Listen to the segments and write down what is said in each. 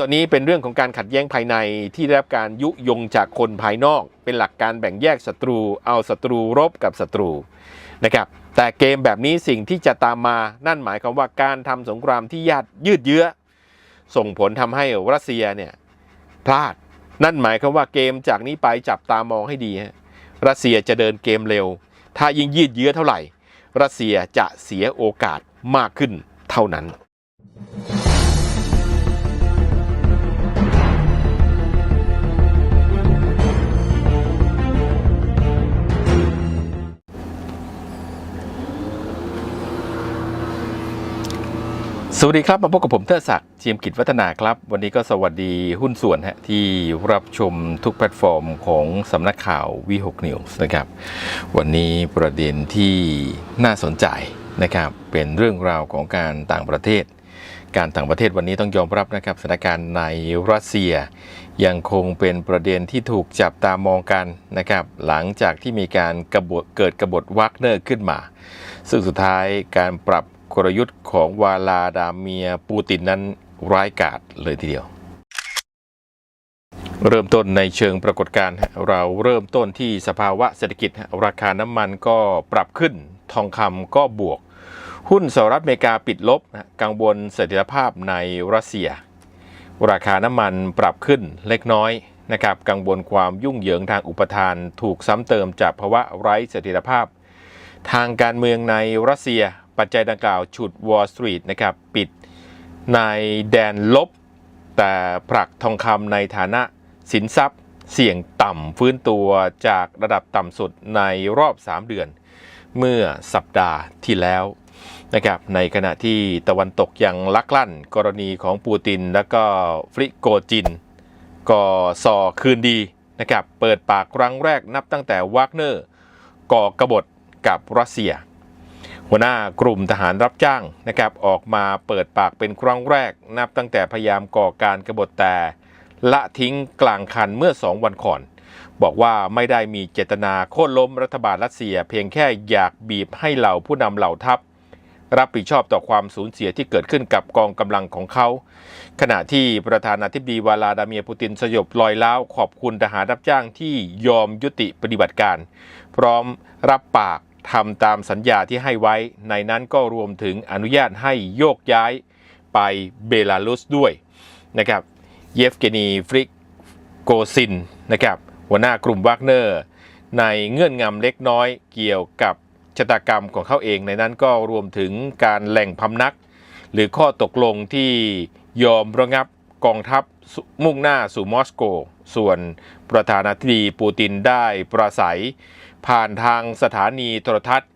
ตอนนี้เป็นเรื่องของการขัดแย้งภายในที่ได้รับการยุยงจากคนภายนอก เป็นหลักการแบ่งแยกศัตรู เอาศัตรูรบกับศัตรูนะครับแต่เกมแบบนี้สิ่งที่จะตามมานั่นหมายความว่าการทำสงครามที่ยาดยืดเยื้อ ส่งผลทำให้รัสเซียเนี่ยพลาด นั่นหมายความว่าเกมจากนี้ไปจับตามองให้ดีฮะรัสเซียจะเดินเกมเร็ว ถ้ายิ่งยืดเยื้อเท่าไหร่ รัสเซียจะเสียโอกาสมากขึ้นเท่านั้น สวัสดีครับ มาพบกับผมเทอศักดิ์เจียมกิจวัฒนาครับ วันนี้ก็สวัสดีหุ้นส่วนฮะที่รับชมทุกแพลตฟอร์มของสำนักข่าววีหกนิวส์นะครับ วันนี้ประเด็นที่น่าสนใจนะครับ เป็นเรื่องราวของการต่างประเทศ การต่างประเทศวันนี้ต้องยอมรับนะครับสถานการณ์ในรัสเซีย ยังคงเป็นประเด็นที่ถูกจับตามองกันนะครับ หลังจากที่มีการกบฏเกิดกบฏวักเนอร์ขึ้นมา ซึ่งสุดท้ายการปรับ กลยุทธ์ของวาลาดาเมียปูตินนั้นร้ายกาจเลยทีเดียว เริ่มต้นในเชิงปรากฏการณ์เราเริ่มต้นที่สภาวะเศรษฐกิจ ราคาน้ำมันก็ปรับขึ้น ทองคำก็บวก หุ้นสหรัฐอเมริกาปิดลบ กังวลเสถียรภาพในรัสเซีย ราคาน้ำมันปรับขึ้นเล็กน้อยนะครับกังวลความยุ่งเหยิงทางอุปทาน ถูกซ้ำเติมจากภาวะไร้เสถียรภาพ ทางการเมืองในรัสเซีย ปัจจัยดังกล่าวฉุดวอล l สตรีทนะครับปิดในแดนลบ แต่ผลักทองคำในฐานะสินทรัพย์เสี่ยงต่ำฟื้นตัวจากระดับต่ำสุดในรอบ 3 เดือน เมื่อสัปดาห์ที่แล้วนะครับในขณะที่ตะวันตกยังลักลั่นกรณีของปูติน และก็ฟริโกจินก็สอคืนดีนะครับเปิดปากครั้งแรกนับตั้งแต่วากเนอร์ก่อกบฏกับรัสเซีย หัวหน้ากลุ่มทหารรับจ้างนะครับออกมาเปิดปากเป็นครั้งแรก นับตั้งแต่พยายามก่อการกบฏแต่ ละทิ้งกลางคันเมื่อสองวันก่อน บอกว่าไม่ได้มีเจตนาโค่นล้มรัฐบาลรัสเซีย เพียงแค่อยากบีบให้เหล่าผู้นำเหล่าทัพรับผิดชอบต่อความสูญเสียที่เกิดขึ้นกับกองกำลังของเขา ขณะที่ประธานาธิบดีวลาดาเมียร์ปูตินสยบลอยล้าวขอบคุณทหารรับจ้างที่ยอมยุติปฏิบัติการ พร้อมรับปาก ทำตามสัญญาที่ให้ไว้ ในนั้นก็รวมถึงอนุญาตให้โยกย้ายไปเบลารุสด้วยนะครับเยฟเกนีฟริกโกซินนะครับหัวหน้ากลุ่มวากเนอร์ ในเงื่อนงำเล็กน้อยเกี่ยวกับชะตากรรมของเขาเองในนั้นก็รวมถึงการแหล่งพำนัก หรือข้อตกลงที่ยอมระงับกองทัพมุ่งหน้าสู่มอสโก ส่วนประธานาธิบดีปูตินได้ประสัย ผ่านทางสถานีโทรทัศน์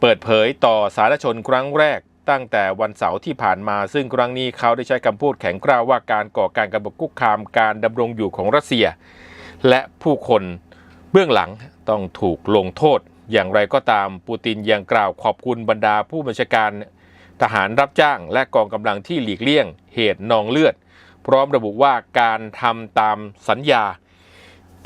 เปิดเผยต่อสาธารณชนครั้งแรก ตั้งแต่วันเสาร์ที่ผ่านมา ซึ่งครั้งนี้เขาได้ใช้คำพูดแข็งกร้าวว่าการก่อการกบฏคุกคามการดำรงอยู่ของรัสเซีย และผู้คนเบื้องหลังต้องถูกลงโทษ อย่างไรก็ตามปูตินยังกล่าวขอบคุณบรรดาผู้บัญชาการทหารรับจ้างและกองกำลังที่หลีกเลี่ยง เหตุนองเลือด พร้อมระบุว่าการทำตามสัญญา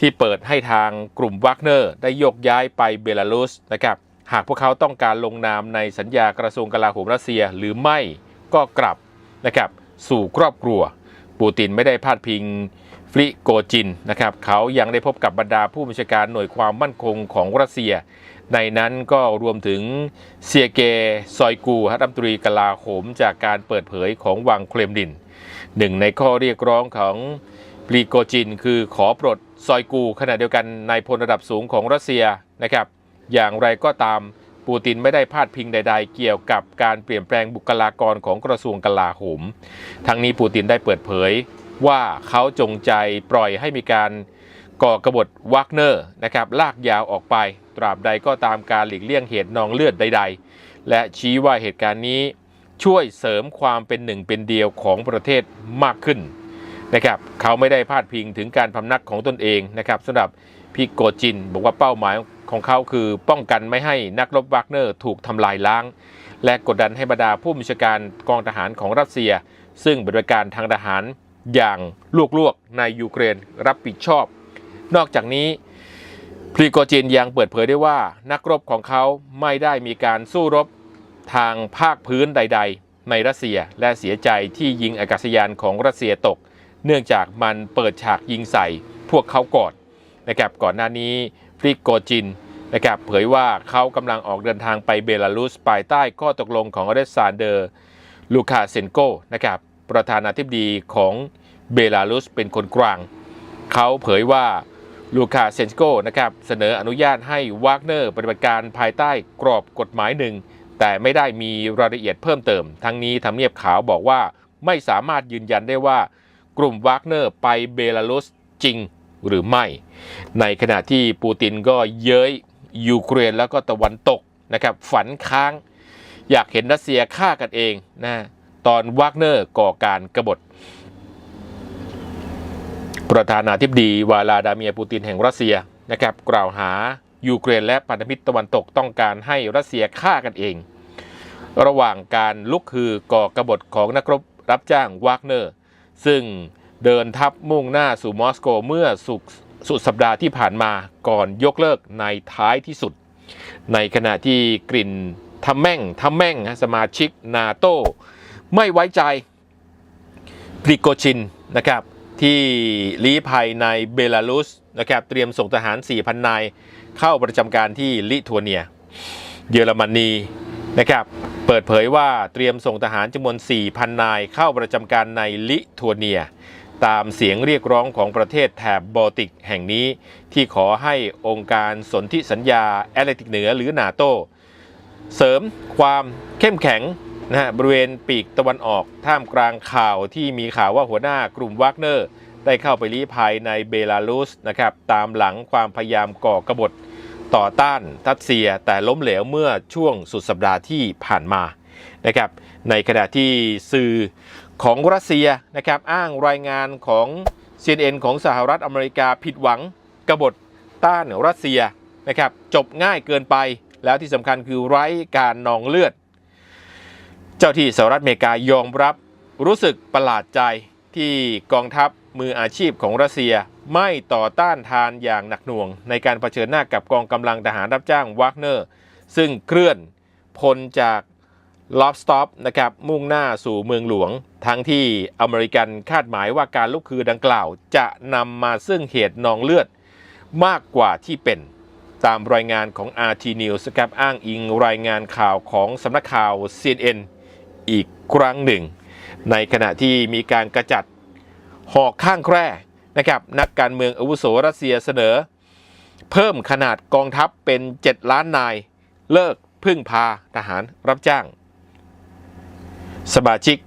ที่เปิดให้ทางกลุ่มวากเนอร์ได้โยกย้ายไปเบลารุสนะครับหากพวกเขาต้องการลงนามในสัญญากระทรวงกลาโหมรัสเซียหรือไม่ก็กลับนะครับสู่ครอบครัว ปูตินไม่ได้พาดพิงฟริโกจินนะครับเขายังได้พบกับบรรดาผู้บัญชาการหน่วยความมั่นคงของรัสเซีย ในนั้นก็รวมถึงเซียเกซอยกูรัฐมนตรีกลาโหมจากการเปิดเผยของวังเครมลินหนึ่งในข้อเรียกร้องของปรีโกจินคือขอปลด ซอยกูขณะเดียวกันในพลระดับสูงของรัสเซียนะครับ อย่างไรก็ตามปูตินไม่ได้พาดพิงใด ๆ เกี่ยวกับการเปลี่ยนแปลงบุคลากรของกระทรวงกลาโหม ทั้งนี้ปูตินได้เปิดเผยว่าเขาจงใจปล่อยให้มีการก่อกบฏวักเนอร์นะครับลากยาวออกไป ตราบใดก็ตามการหลีกเลี่ยงเหตุนองเลือดใด ๆ และชี้ว่าเหตุการณ์นี้ช่วยเสริมความเป็นหนึ่งเป็นเดียวของประเทศมากขึ้น นะครับเขาไม่ได้พาดพิงถึงการพำนักของตนเองนะครับสำหรับพี่โกจิน บอกว่าเป้าหมายของเขาคือป้องกันไม่ให้นักรบวักเนอร์ถูกทำลายล้าง และกดดันให้บรรดาผู้บัญชาการกองทหารของรัสเซีย ซึ่งบริการทางทหารอย่างลวกๆในยูเครนรับผิดชอบ นอกจากนี้พรีโกจินยังเปิดเผยได้ว่านักรบของเขาไม่ได้มีการสู้รบทางภาคพื้นใด ๆ ในรัสเซียและเสียใจที่ยิงอากาศยานของรัสเซียตก เนื่องจากมันเปิดฉากยิงใส่พวกเขาก่อนนะครับก่อนหน้านี้ฟริโกจินนะครับเผยว่าเขากำลังออกเดินทางไปเบลารุสภายใต้ข้อตกลงของอเลสซานเดอร์ลูคาเซนโกนะครับประธานาธิบดีของเบลารุสเป็นคนกลาง เขาเผยว่าลูคาเซนโกนะครับเสนออนุญาตให้วากเนอร์ปฏิบัติการภายใต้กรอบกฎหมายหนึ่ง แต่ไม่ได้มีรายละเอียดเพิ่มเติม ทั้งนี้ทำเนียบขาวบอกว่าไม่สามารถยืนยันได้ว่า กลุ่มวากเนอร์ไปเบลารุสจริงหรือไม่ ในขณะที่ปูตินก็เย้ยยูเครนแล้วก็ตะวันตกนะครับฝันค้าง อยากเห็นรัสเซียฆ่ากันเองนะตอนวากเนอร์ก่อการกบฏ ประธานาธิบดีวลาดาเมียปูตินแห่งรัสเซียนะครับกล่าวหายูเครนและพันธมิตรตะวันตกต้องการให้รัสเซียฆ่ากันเอง ระหว่างการลุกคือก่อกบฏของนักรบรับจ้างวากเนอร์ ซึ่งเดินทัพมุ่งหน้าสู่มอสโกเมื่อสุดสุดสัปดาห์ที่ผ่านมาก่อนยกเลิกในท้ายที่สุด ในขณะที่กลิ่นทำแม่งทำแม่งฮะสมาชิกนาโตไม่ไว้ใจพริโกชินนะครับที่ลี้ภัยในเบลารุสนะครับเตรียมส่งทหาร 4,000 นายเข้าประจำการที่ลิทัวเนีย เยอรมนีนะครับ เปิดเผยว่าเตรียมส่งทหารจำนวน 4,000 นายเข้าประจำการในลิทัวเนีย ตามเสียงเรียกร้องของประเทศแถบบอลติกแห่งนี้ ที่ขอให้องค์การสนธิสัญญาแอตแลนติกเหนือหรือนาโต เสริมความเข้มแข็งนะฮะบริเวณปีกตะวันออกท่ามกลางข่าวที่มีข่าวว่าหัวหน้ากลุ่มวากเนอร์ ได้เข้าไปลี้ภัยในเบลารุสนะครับตามหลังความพยายามก่อกบฏ ต่อต้านรัสเซีย แต่ล้มเหลวเมื่อช่วงสุดสัปดาห์ที่ผ่านมานะครับในขณะที่สื่อของรัสเซียนะครับอ้างรายงานของ CNN ของสหรัฐอเมริกาผิดหวังกบฏต้านรัสเซียนะครับจบง่ายเกินไปแล้วที่สำคัญคือไร้การนองเลือด เจ้าที่สหรัฐอเมริกายอมรับรู้สึกประหลาดใจที่กองทัพ มืออาชีพของรัสเซียไม่ต่อต้านทานอย่างหนักหน่วง ในการเผชิญหน้ากับกองกำลังทหารรับจ้างวากเนอร์ ซึ่งเคลื่อนพลจากลอฟสต็อปนะครับมุ่งหน้าสู่เมืองหลวง ทั้งที่อเมริกันคาดหมายว่าการลุกคือดังกล่าว จะนำมาซึ่งเหตุนองเลือดมากกว่าที่เป็น ตามรายงานของ RT News ครับอ้างอิงรายงานข่าวของสำนักข่าว CNN อีกครั้งหนึ่ง ในขณะที่มีการกระจัด หอกข้างแคร่นะครับนักการเมืองอาวุโสรัสเซียเสนอ เพิ่มขนาดกองทัพเป็น 7 ล้านนาย เลิกพึ่งพาทหารรับจ้าง สมาชิก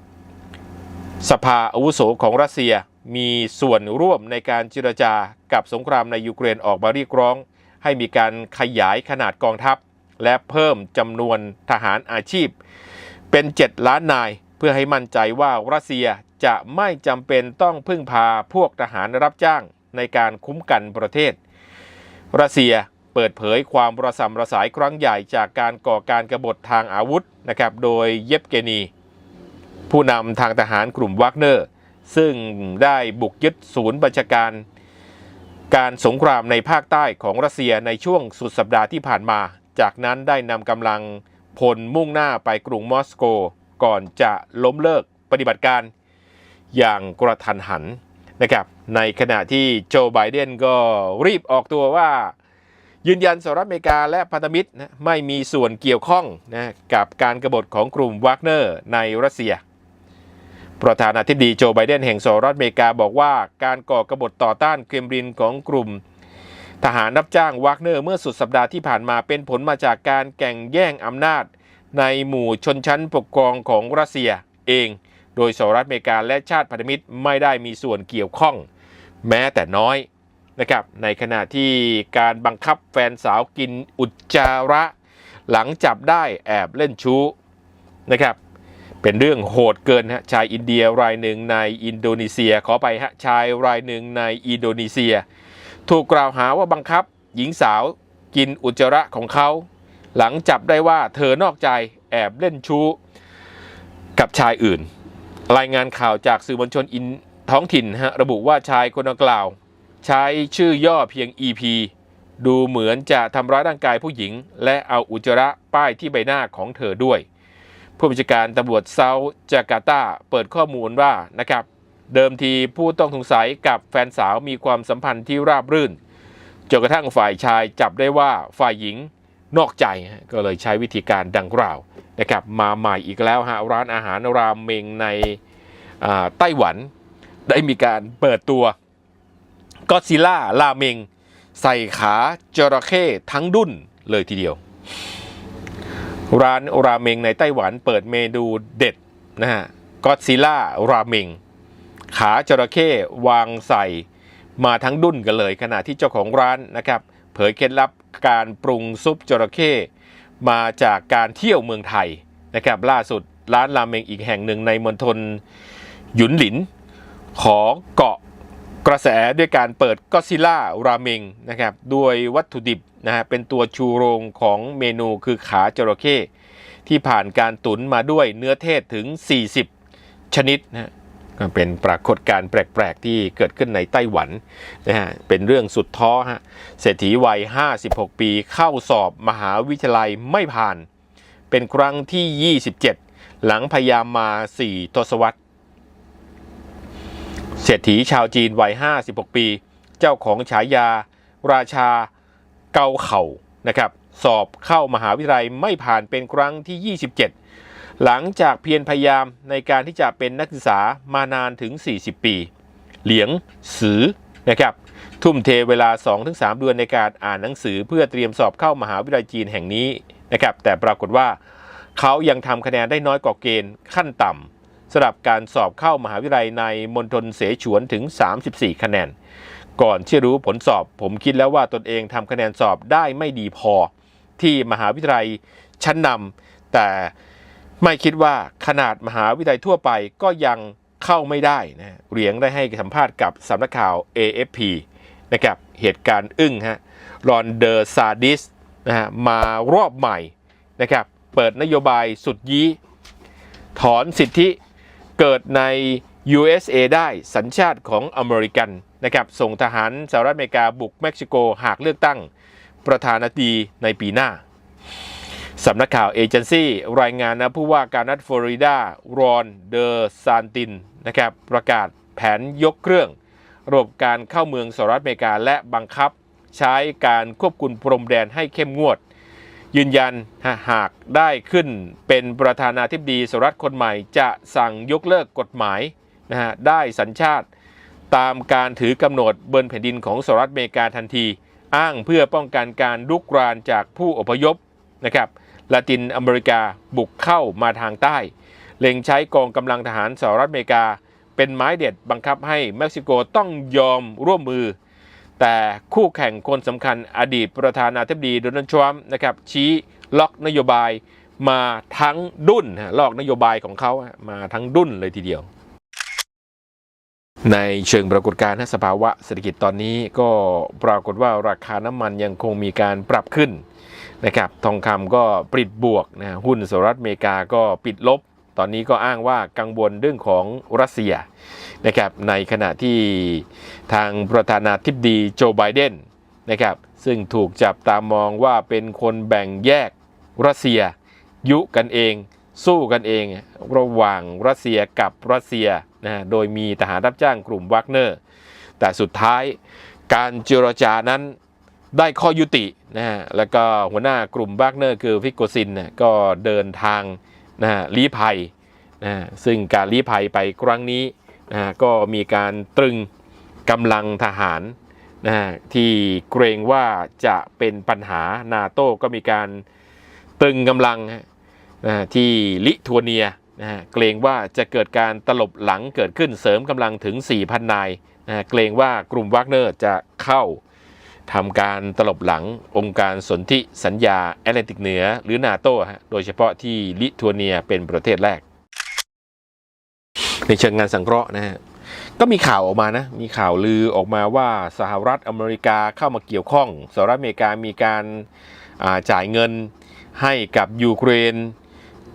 สภาอาวุโสของรัสเซียมีส่วนร่วมในการเจรจากับสงครามในยูเครนออกมาเรียกร้อง ให้มีการขยายขนาดกองทัพ และเพิ่มจำนวนทหารอาชีพ เป็น 7 ล้านนายเพื่อให้มั่นใจว่ารัสเซีย จะไม่จำเป็นต้องพึ่งพาพวกทหารรับจ้างในการคุ้มกันประเทศ รัสเซียเปิดเผยความระสำระสายครั้งใหญ่จากการก่อการกรบฏทางอาวุธนะครับ โดยเยฟเกนี ผู้นำทางทหารกลุ่มวากเนอร์ ซึ่งได้บุกยึดศูนย์บัญชาการการสงครามในภาคใต้ของรัสเซียในช่วงสุดสัปดาห์ที่ผ่านมา จากนั้นได้นำกำลังพลมุ่งหน้าไปกรุงมอสโก ก่อนจะล้มเลิกปฏิบัติการ อย่างกระทันหันนะครับในขณะที่โจไบเดนก็รีบออกตัวว่า ยืนยันสหรัฐอเมริกาและพันธมิตรนะไม่มีส่วนเกี่ยวข้องนะกับการกรบฏของกลุ่มวากเนอร์ในรัสเซีย ประธานาธิบดีโจไบเดนแห่งสหรัฐอเมริกาบอกว่าการก่อกรบฏต่อต้านเครมรินของกลุ่มทหารรับจ้างวากเนอร์เมื่อสุดสัปดาห์ที่ผ่านมาเป็นผลมาจากการแข่งแย่งอำนาจ ในหมู่ชนชั้นปกครองของรัสเซียเอง โดยสหรัฐอเมริกาและชาติพันธมิตรไม่ได้มีส่วนเกี่ยวข้องแม้แต่น้อยนะครับ ในขณะที่การบังคับแฟนสาวกินอุจจาระ หลังจับได้แอบเล่นชู้นะครับ เป็นเรื่องโหดเกินฮะชายอินเดียรายหนึ่งในอินโดนีเซียขอไปฮะชายรายหนึ่งในอินโดนีเซีย ถูกกล่าวหาว่าบังคับหญิงสาวกินอุจจาระของเขา หลังจับได้ว่าเธอนอกใจแอบเล่นชู้กับชายอื่น รายงานข่าวจากสื่อมวลชนอินท้องถิ่นฮะระบุว่าชายคนดังกล่าว ใช้ชื่อย่อเพียง EP ดูเหมือนจะทำร้ายร่างกายผู้หญิง และเอาอุจจาระป้ายที่ใบหน้าของเธอด้วย ผู้บัญชาการตำรวจเซาท์จาการ์ตาเปิดข้อมูลว่านะครับ เดิมทีผู้ต้องสงสัยกับแฟนสาวมีความสัมพันธ์ที่ราบรื่นจนกระทั่งฝ่ายชายจับได้ว่าฝ่ายหญิง นอกใจก็เลยใช้วิธีการดังกล่าวนะครับมาใหม่อีกแล้วฮะร้านอาหารรามเมงในไต้หวัน ได้มีการเปิดตัวก็ซิล่าราเมง ใส่ขาจระเข้ทั้งดุนเลยทีเดียว ร้านราเมงในไต้หวันเปิดเมนูเด็ดนะฮะก็ซิล่าราเมง ขาจระเข้วางใส่มาทั้งดุนกันเลย ขณะที่เจ้าของร้านนะครับ เผยเคล็ดลับ การปรุงซุปจระเข้มาจากการเที่ยวเมืองไทยนะครับล่าสุดร้านราเมงอีกแห่งหนึ่งในมณฑลหยุนหลิน ขอเกาะกระแสด้วยการเปิดก็ซิล่าราเมงนะครับด้วยวัตถุดิบนะฮะเป็นตัวชูโรงของเมนูคือขาจระเข้ที่ผ่านการตุ๋นมาด้วยเนื้อเทศถึง 40 ชนิดนะฮะ ก็เป็นปรากฏการณ์แปลก ๆ ที่เกิดขึ้นในไต้หวันนะฮะเป็นเรื่องสุดท้อฮะเศรษฐีวัย 56 ปีเข้าสอบมหาวิทยาลัยไม่ผ่าน เป็นครั้งที่ 27 หลังพยายามมา 4 ทศวรรษเศรษฐีชาวจีนวัย 56 ปี เจ้าของฉายา ราชาเกาเข่านะครับ สอบเข้ามหาวิทยาลัยไม่ผ่านเป็นครั้งที่ 27 หลังจากเพียรพยายามในการที่จะเป็นนักศึกษามานานถึง 40 ปี เหลียงสือนะครับทุ่มเทเวลา 2-3 เดือนในการอ่านหนังสือ เพื่อเตรียมสอบเข้ามหาวิทยาลัยจีนแห่งนี้นะครับแต่ปรากฏว่าเขายังทำคะแนนได้น้อยกว่าเกณฑ์ขั้นต่ำสำหรับการสอบเข้ามหาวิทยาลัยในมณฑลเสฉวนถึง 34 คะแนน ก่อนที่รู้ผลสอบ ผมคิดแล้วว่าตนเองทำคะแนนสอบได้ไม่ดีพอ ที่มหาวิทยาลัยชั้นนำแต่ ไม่คิดว่าขนาดมหาวิทยาลัยทั่วไปก็ยังเข้าไม่ได้นะเหรียงได้ให้สัมภาษณ์กับสำนักข่าว AFP นะครับเหตุการณ์อึ้งฮะรอนเดอร์ซาดิสนะฮะมารอบใหม่นะครับเปิดนโยบายสุดยี้ ถอนสิทธิเกิดใน USA ได้สัญชาติของอเมริกันนะครับส่งทหารสหรัฐอเมริกาบุกเม็กซิโกหากเลือกตั้งประธานาธิบดีในปีหน้า สำนักข่าวเอเจนซี่รายงานนะผู้ว่าการรัฐฟลอริดารอนเดอซานตินนะครับประกาศแผนยกเครื่องระบบการเข้าเมืองสหรัฐอเมริกาและบังคับ ใช้การควบคุมพรมแดนให้เข้มงวด ยืนยันหากได้ขึ้นเป็นประธานาธิบดีสหรัฐคนใหม่จะสั่งยกเลิกกฎหมายนะฮะได้สัญชาติตามการถือกำหนดบนแผ่นดินของสหรัฐอเมริกาทันที อ้างเพื่อป้องกันการลุกรานจากผู้อพยพนะครับ ลาตินอเมริกาบุกเข้ามาทางใต้ เล็งใช้กองกำลังทหารสหรัฐอเมริกา เป็นไม้เด็ดบังคับให้เม็กซิโกต้องยอมร่วมมือ แต่คู่แข่งคนสำคัญอดีตประธานาธิบดีโดนัลด์ทรัมป์นะครับชี้ล็อกนโยบายมาทั้งดุนฮะลอกนโยบายของเขามาทั้งดุนเลยทีเดียว ในเชิงปรากฏการณ์สภาวะเศรษฐกิจตอนนี้ก็ปรากฏว่าราคาน้ำมันยังคงมีการปรับขึ้น นะครับทองคำก็ปิดบวกนะหุ้นสหรัฐอเมริกาก็ปิดลบ ตอนนี้ก็อ้างว่ากังวลเรื่องของรัสเซียนะครับในขณะที่ทางประธานาธิบดีโจไบเดนนะครับซึ่งถูกจับตามองว่าเป็นคนแบ่งแยกรัสเซีย ยุกันเอง สู้กันเอง ระหว่างรัสเซียกับรัสเซียนะฮะโดยมีทหารรับจ้างกลุ่มวักเนอร์ แต่สุดท้ายการเจรจานั้น ได้ข้อยุตินะฮะแล้วก็หัวหน้ากลุ่มวักเนอร์คือฟิกโกซินนะก็เดินทางนะฮะลี้ภัยนะฮะซึ่งการลี้ภัยไปครั้งนี้นะฮะก็มีการตรึงกำลังทหารนะฮะที่เกรงว่าจะเป็นปัญหานาโต้ก็มีการตรึงกำลังนะฮะที่ลิทัวเนียนะฮะเกรงว่าจะเกิดการตลบหลังเกิดขึ้นเสริมกำลังถึง 4,000 นายนะฮะเกรงว่ากลุ่มวักเนอร์จะเข้า ทำการตลบหลังองค์การสนธิสัญญาแอตแลนติกเหนือหรือนาโต้โดยเฉพาะที่ลิทัวเนียเป็นประเทศแรก ในเชิงงานสังเคราะห์นะฮะก็มีข่าวออกมานะ มีข่าวลือออกมาว่าสหรัฐอเมริกาเข้ามาเกี่ยวข้องสหรัฐอเมริกามีการาจ่ายเงินให้กับยูเครน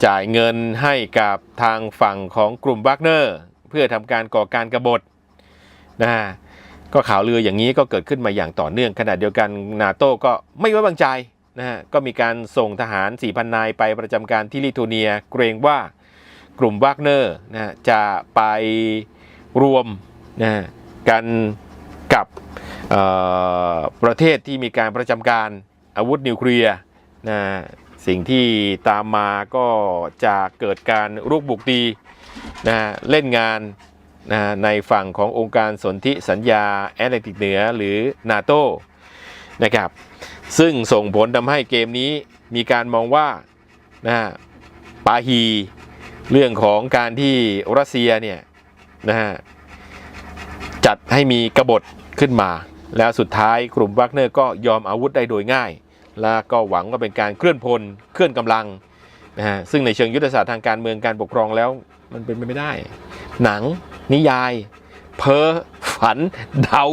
จ่ายเงินให้กับทางฝั่งของกลุ่มวักเนอร์ เพื่อทำการก่อการกรบฏนะฮะ ก็ข่าวลืออย่างนี้ก็เกิดขึ้นมาอย่างต่อเนื่อง ขณะเดียวกันนาโต้ก็ไม่ไว้วางใจนะฮะก็มีการส่งทหาร 4,000 นายไปประจำการที่ลิทัวเนีย เกรงว่ากลุ่มวากเนอร์นะฮะจะไปรวมนะกันกับประเทศที่มีการประจำการอาวุธนิวเคลียร์นะสิ่งที่ตามมาก็จะเกิดการรุกบุกตีนะเล่นงาน นะในฝั่งขององค์การสนธิสัญญาแอตแลนติกเหนือหรือนาโตนะครับซึ่งส่งผลทำให้เกมนี้มีการมองว่านะปาฮีเรื่องของการที่รัสเซียเนี่ยนะฮะจัดให้มีกบฏขึ้นมา แล้วสุดท้ายกลุ่มวักเนอร์ก็ยอมอาวุธได้โดยง่าย แล้วก็หวังว่าเป็นการเคลื่อนพลเคลื่อนกำลังนะฮะซึ่งในเชิงยุทธศาสตร์ทางการเมืองการปกครองแล้ว มันเป็นไปไม่ได้ หนัง นิยาย เพ้อฝัน เดา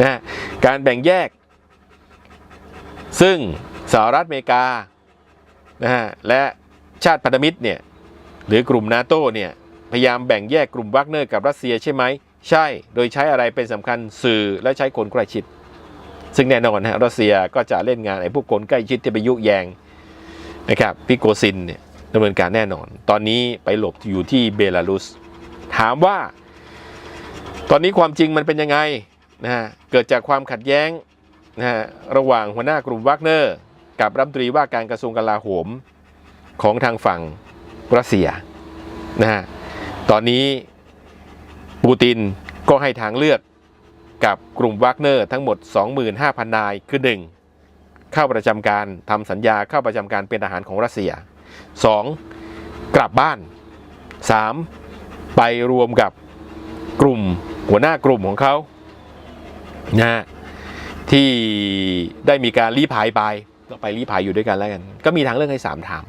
นะการแบ่งแยก ซึ่งสหรัฐอเมริกานะฮะและชาติพันธมิตรเนี่ยหรือกลุ่มนาโตเนี่ยพยายามแบ่งแยกกลุ่มวักเนอร์กับรัสเซียใช่ไหม ใช่ โดยใช้อะไรเป็นสำคัญสื่อและใช้คนใกล้ชิด ซึ่งแน่นอนฮะรัสเซียก็จะเล่นงานไอ้พวกคนใกล้ชิดที่ไปยุแยงนะครับพิโกซินเนี่ย ดำเนินการแน่นอน ตอนนี้ไปหลบอยู่ที่เบลารุส ถามว่า ตอนนี้ความจริงมันเป็นยังไงนะฮะเกิดจากความขัดแย้งนะฮะระหว่างหัวหน้ากลุ่มวักเนอร์ กับรัฐมนตรีว่าการกระทรวงกลาโหมของทางฝั่งรัสเซียนะฮะตอนนี้ปูตินก็ให้ทางเลือกกับกลุ่มวักเนอร์ทั้งหมด 25,000 นายคือ 1. เข้าประจำการทำสัญญาเข้าประจำการเป็นทหารของรัสเซีย 2. กลับบ้าน 3. ไปรวมกับกลุ่มหัวหน้ากลุ่มของเขานะที่ได้มีการลี้ภัยไปก็ไปลี้ภัยอยู่ด้วยกันแล้วกัน ก็มีทางเลือกให้ 3 ทาง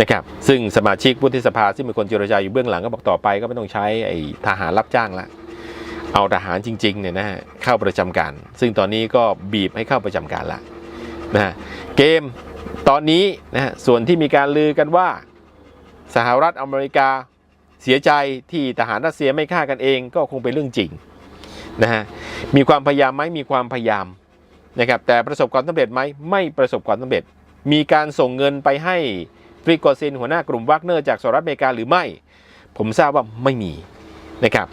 นะครับซึ่งสมาชิกวุฒิสภาซึ่งเป็นคนเจรจาอยู่เบื้องหลังก็บอกต่อไปก็ไม่ต้องใช้ไอ้ทหารรับจ้างละเอาทหารจริงๆเนี่ยนะฮะเข้าประจำการ ซึ่งตอนนี้ก็บีบให้เข้าประจำการละนะฮะเกม ตอนนี้นะฮะส่วนที่มีการลือกันว่าสหรัฐอเมริกาเสียใจที่ทหารรัสเซียไม่ฆ่ากันเองก็คงเป็นเรื่องจริงนะฮะมีความพยายามไหมมีความพยายามนะครับแต่ประสบความสำเร็จไหมไม่ประสบความสำเร็จ มีการส่งเงินไปให้ฟริโกซินหัวหน้ากลุ่มวักเนอร์จากสหรัฐอเมริกาหรือไม่ ผมทราบว่าไม่มีนะครับ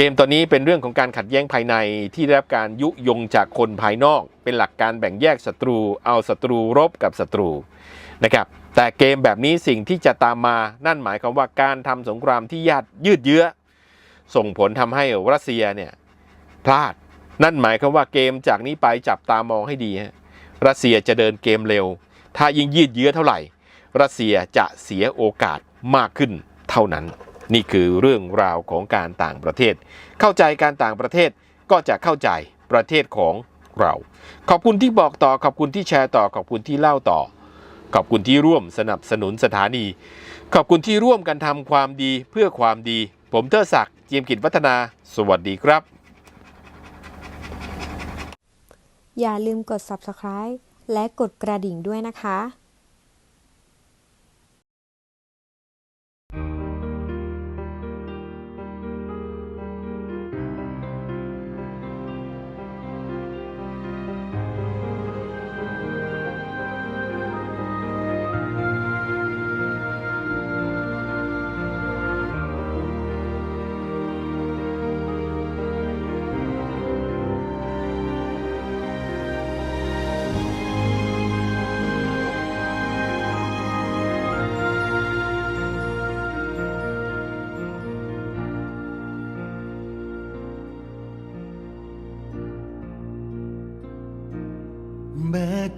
เกมตอนนี้เป็นเรื่องของการขัดแย้งภายในที่ได้รับการยุยงจากคนภายนอก เป็นหลักการแบ่งแยกศัตรู เอาศัตรูรบกับศัตรูนะครับแต่เกมแบบนี้สิ่งที่จะตามมานั่นหมายความว่าการทำสงครามที่ญาติยืดเยื้อ ส่งผลทำให้รัสเซียเนี่ยพลาดนั่นหมายความว่าเกมจากนี้ไปจับตามองให้ดีฮะรัสเซียจะเดินเกมเร็ว ถ้ายิ่งยืดเยื้อเท่าไหร่ รัสเซียจะเสียโอกาสมากขึ้นเท่านั้น นี่คือเรื่องราวของการต่างประเทศ เข้าใจการต่างประเทศก็จะเข้าใจประเทศของเรา ขอบคุณที่บอกต่อ ขอบคุณที่แชร์ต่อ ขอบคุณที่เล่าต่อ ขอบคุณที่ร่วมสนับสนุนสถานี ขอบคุณที่ร่วมกันทำความดีเพื่อความดี ผมเทอศักดิ์เจียมกิจวัฒนา สวัสดีครับ อย่าลืมกด subscribe และกดกระดิ่งด้วยนะคะ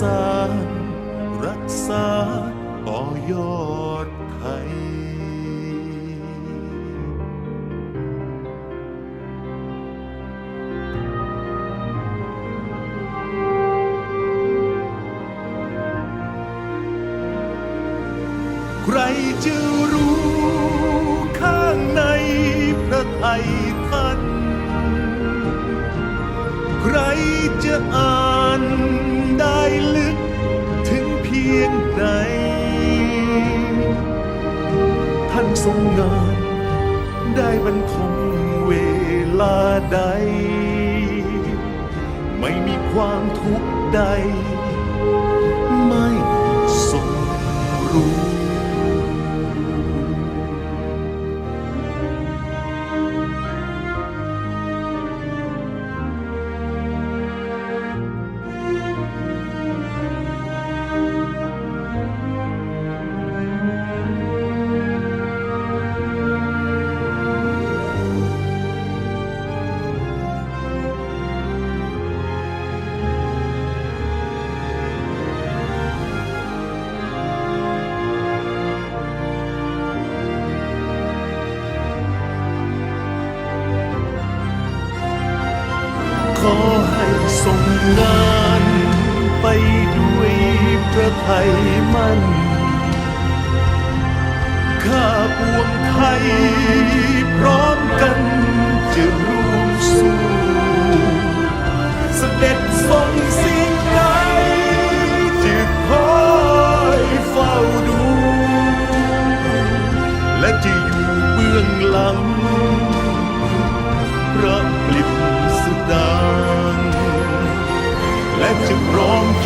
สานรักษาต่อยอด งงาน ได้บรรทมเวลาใด ไม่มีความทุกข์ใด ไม่ ขอให้ส่งงานไปด้วยพระไทยมั่น ข้าปวงไทยพร้อมกันจะร่วมสู้เสด็จทรงสิ่งใดจะคอยเฝ้าดู และจะอยู่เบื้องหลัง Let wrong.